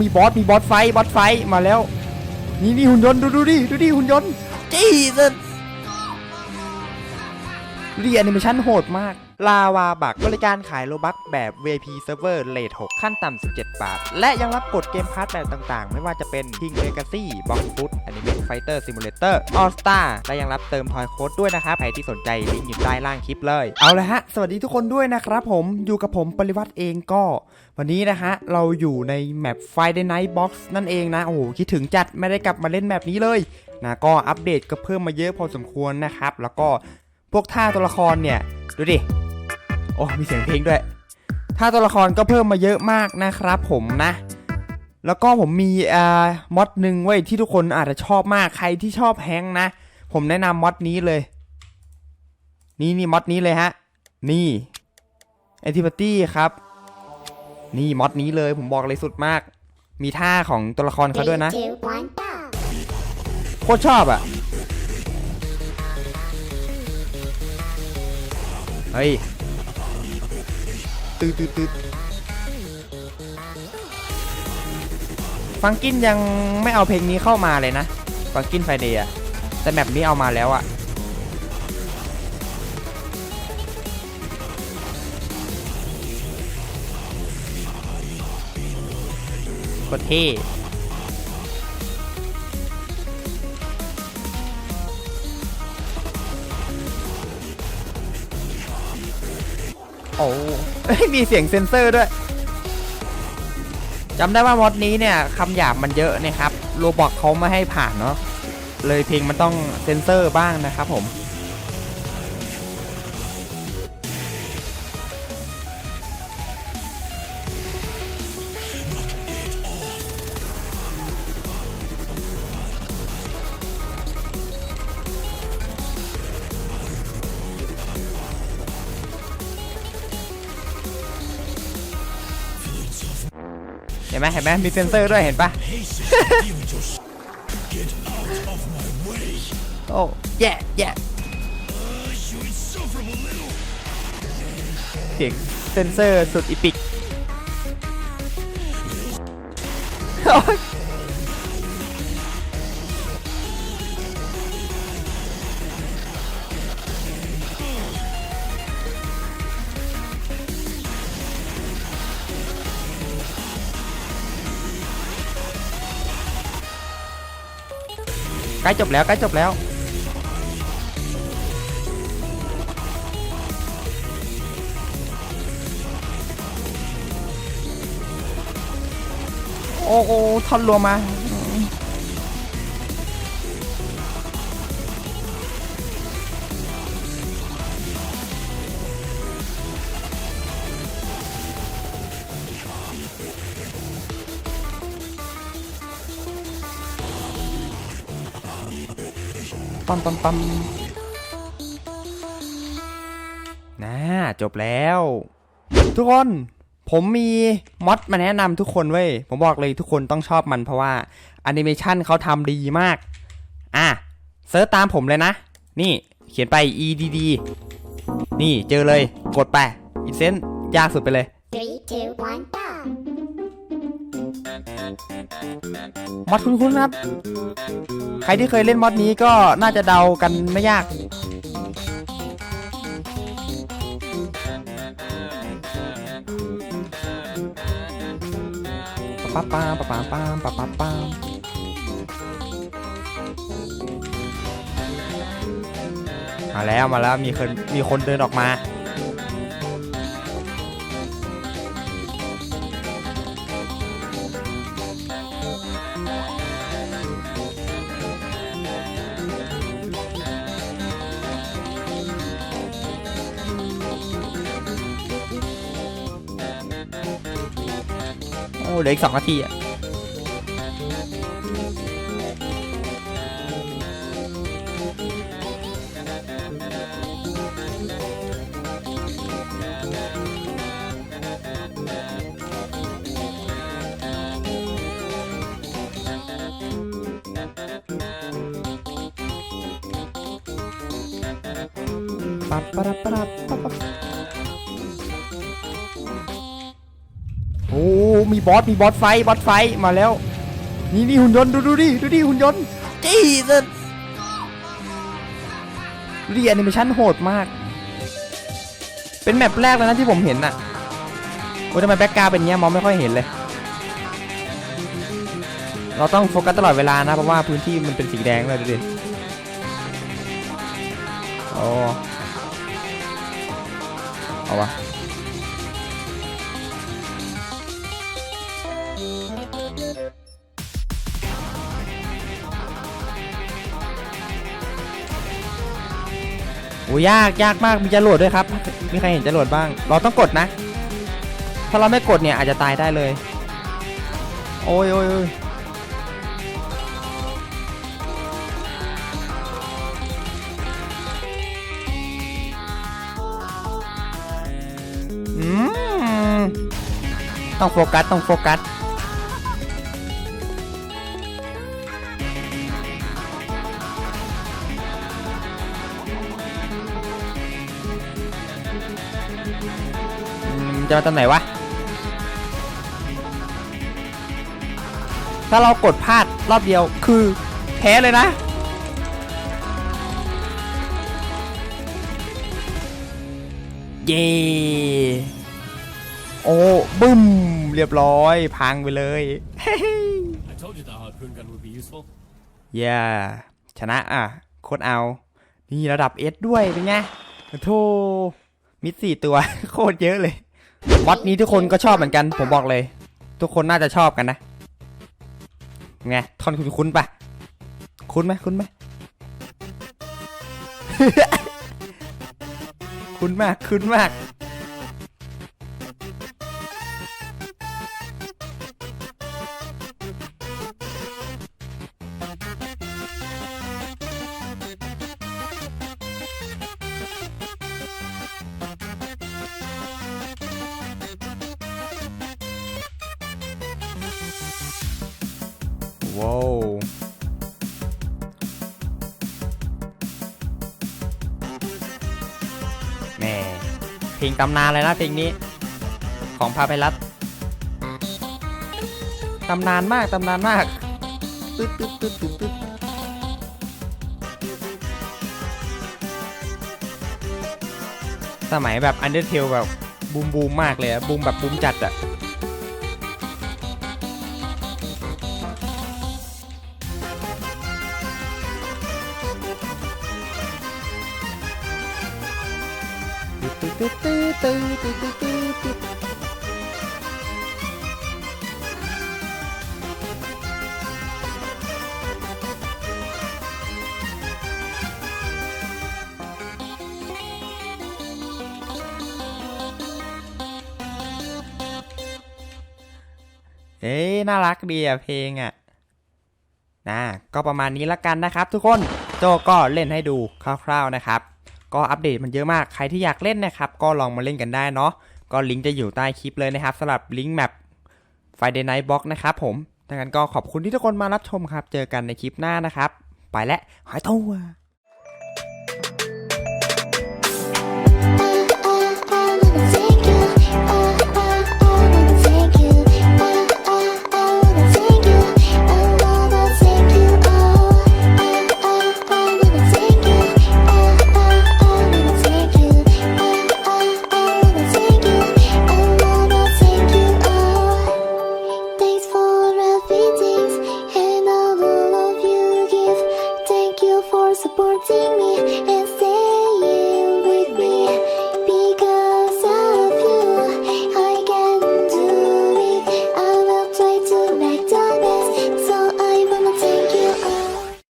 มีบอสมีบอสไฟบอสไฟมาแล้ว นี่นี่หุ่นยนต์ดูดูดิดูดิหุ่นยนต์จี้สุด ดูดิแอนิเมชันโหดมาก ลาวาบักบริการขายโลบักแบบ VIP Server เลท6ขั้นต่ำ 17 บาท และยังรับกดเกมพาร์ทแบบต่างๆ ไม่ว่าจะเป็น King Legacy Box Foot Anime Fighter Simulator All Star และยังรับเติมทอยโค้ดด้วยนะครับ ใครที่สนใจลิงก์อยู่ใต้ล่างคลิปเลย เอาละฮะ สวัสดีทุกคนด้วยนะครับผมอยู่กับผมปริวัติเองก็ วันนี้นะฮะ เราอยู่ในแมป Friday Night Box นั่นเองนะ โอ้โหคิดถึงจัดไม่ได้กลับมาเล่นแมปนี้เลยนะก็อัปเดตก็เพิ่มมาเยอะพอสมควรนะครับแล้วก็ พวกท่าตัวละครเนี่ย ดูดิ โอ้ มีเสียงเพลงด้วย ท่าตัวละครก็เพิ่มมาเยอะมากนะครับผมนะ แล้วก็ผมมีอ่ามอดหนึ่งไว้ยที่ทุกคนอาจจะชอบมาก ใครที่ชอบแฮงค์นะ ผมแนะนำมอดนี้เลย นี่นี่มอดนี้เลยฮะ นี่ a n t i p a t y ครับ นี่มอดนี้เลยผมบอกเลยสุดมาก มีท่าของตัวละครเขาด้วยนะ Three, two, one, go. โคตรชอบอะ่ะ เฮ้ยตืดตืดตืดฟังกินยังไม่เอาเพลงนี้เข้ามาเลยนะ ฟังกินไฟเดย์อะแต่แมปนี้เอามาแล้วอะโคตรเท่ โอ้ยมีเสียงเซ็นเซอร์ด้วยจำได้ว่ามอดนี้เนี่ยคำหยาบมันเยอะนะครับโรบอกเขาไม่ให้ผ่านเนาะเลยเพลงมันต้องเซ็นเซอร์บ้างนะครับผม ห็นไหมเห็นไหมมีเซ็นเซอร์ด้วยเห็นปะโอ้แย่แย่เสียงเซ็นเซอร์สุดอีปิก ล้จบแล้วใกล้จบแล้วโอ้โหทอนรวมมา ปั๊มปั๊มปั๊มนะจบแล้ว ทุกคนผมมีมอดมาแนะนำทุกคนเว้ย ผมบอกเลยทุกคนต้องชอบมันเพราะว่าแอนิเมชันเขาทำดีมาก อะเซิร์ชตามผมเลยนะ นี่เขียนไป EDD นี่เจอเลยกดไปอินเซนต์ยากสุดไปเลย 3, 2, 1, มอดคุ้นๆครับ ใครที่เคยเล่นมอดนี้ก็น่าจะเดากันไม่ยาก ปั๊บปั๊บปั๊ปั๊ปั๊ปั๊ปั๊มาแล้วมาแล้วมีคนมีคนเดินออกมา อ้เหลืออีกสองนาทีอะปั๊บปะรับปะรับปั๊บ มีบอสมีบอสไฟบอสไฟมาแล้ว นี่นี่หุ่นยนต์ดูดูดิดูดิหุ่นยนต์จี้สุดดูดิแอนิเมชันโหดมาก เป็นแมปแรกเลยนะที่ผมเห็นน่ะโอ้ทำไมแบ็กกราเป็นเงี้ยมองไม่ค่อยเห็นเลย เราต้องโฟกัสตลอดเวลานะเพราะว่าพื้นที่มันเป็นสีแดงเลยดูดิโอ้เอาวะ โอ้ยากยากมากมีจรวดด้วยครับมีใครเห็นจรวดบ้าง เราต้องกดนะ ถ้าเราไม่กดเนี่ยอาจจะตายได้เลย โอ้ยโอ้ยต้องโฟกัสต้องโฟกัส จะมาตอนไหนวะ ถ้าเรากดพลาดรอบเดียวคือแพ้เลยนะ เย่โอ้บึ้ม เรียบร้อยพังไปเลย I told you the harpoon gun would be useful. เย่ชนะอะโคตรเอา นี่ระดับเอสด้วยเป็นไงโธ่มิดสี่ตัว โคตรเยอะเลย มอดนี้ทุกคนก็ชอบเหมือนกัน ผมบอกเลย ทุกคนน่าจะชอบกันนะไงทอนคุณคุ้นปะคุ้นไหมคุ้นไหมคุ้นมากคุ้นมาก ว้าวแม่เพลงตำนานเลยนะเพลงนี้ ของพาไปรัตตำนานมาก ตำนานมากตึ๊ดตึ๊ดตึ๊ดตึ๊ดตึ๊ดสมัยแบบอันเดอร์เทลแบบบูมบูมมากเลยอะบูมแบบบูมจัดอะ เอ้ยน่ารักดีอะเพลงอะนะก็ประมาณนี้ละกันนะครับทุกคนโจก็เล่นให้ดูคร่าวๆนะครับ ก็อัปเดตมันเยอะมากใครที่อยากเล่นนะครับ ก็ลองมาเล่นกันได้เนาะก็ลิงก์จะอยู่ใต้คลิปเลยนะครับสำหรับลิงก์แมป Friday Night Box นะครับผมดังนั้นก็ขอบคุณที่ทุกคนมารับชมครับ เจอกันในคลิปหน้านะครับ ไปและหายตัว